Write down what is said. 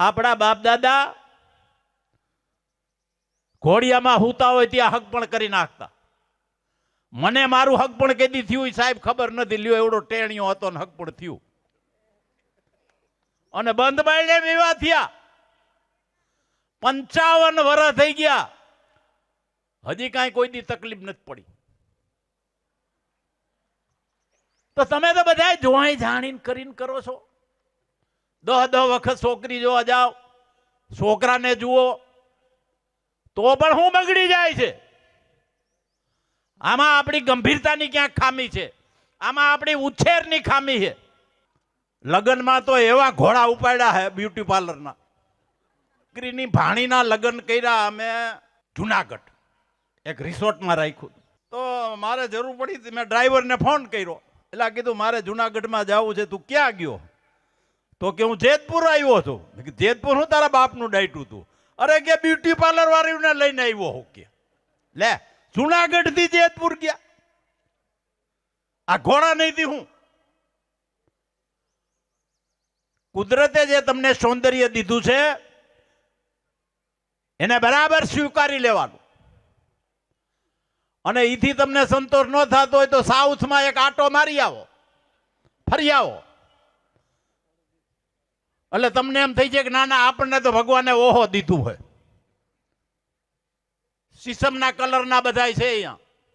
આપણા બાપ દાદા ઘોડિયામાં હુતા હોય ત્યાં હક પણ કરી નાખતા. મને મારું હક પણ કેદી થયું સાહેબ ખબર નથી, લ્યો એવડો ટેણીયો હતો ને હક પણ થયું. અને બંધ બાયણે વિવાહ થયા. પંચાવન વર્ષ થઈ ગયા. હજી કાંઈ કોઈ દી તકલીફ નથી પડી. તો તમે તો બધા જોઈ જાણીને કરીને કરો છો. દહ દહ વખત છોકરી જોવા જાઓ, છોકરાને જુઓ, તો પણ હું બગડી જાય છે. આમાં આપણી ગંભીરતાની ક્યાંક ખામી છે. આમાં આપણી ઉછેરની ખામી છે. લગ્નમાં તો એવા ઘોડા ઉપાડ્યા હે બ્યુટી પાર્લરના દીકરીની ભાણીના લગ્ન કર્યા અમે જુનાગઢ, એક રિસોર્ટમાં રાખ્યું. તો મારે જરૂર પડી મેં ડ્રાઈવરને ફોન કર્યો. એટલે કીધું, મારે જુનાગઢમાં જવું છે, તું ક્યાં ગયો? તો કે હું જેતપુર આવ્યો હતો. જેતપુર હું તારા બાપનું ડાયટું હતું. અરે કે બ્યુટી પાર્લર વાળીને લઈને આવ્યો હું કે. લે જુનાગઢથી જેતપુર ગયા. આ ઘોડા નહીં હું. કુદરતે જે તમને સૌંદર્ય દીધું છે, એને બરાબર સ્વીકારી લેવાનું. અને એથી તમને સંતોષ ન થતો હોય તો સાઉથમાં એક આટો મારી આવો. ફરી આવો. એટલે તમને એમ થઈ જાય કે ના ના, આપણને તો ભગવાને ઓહો દીધું હોય. સીસમના કલરના બધાય છે અહીંયા.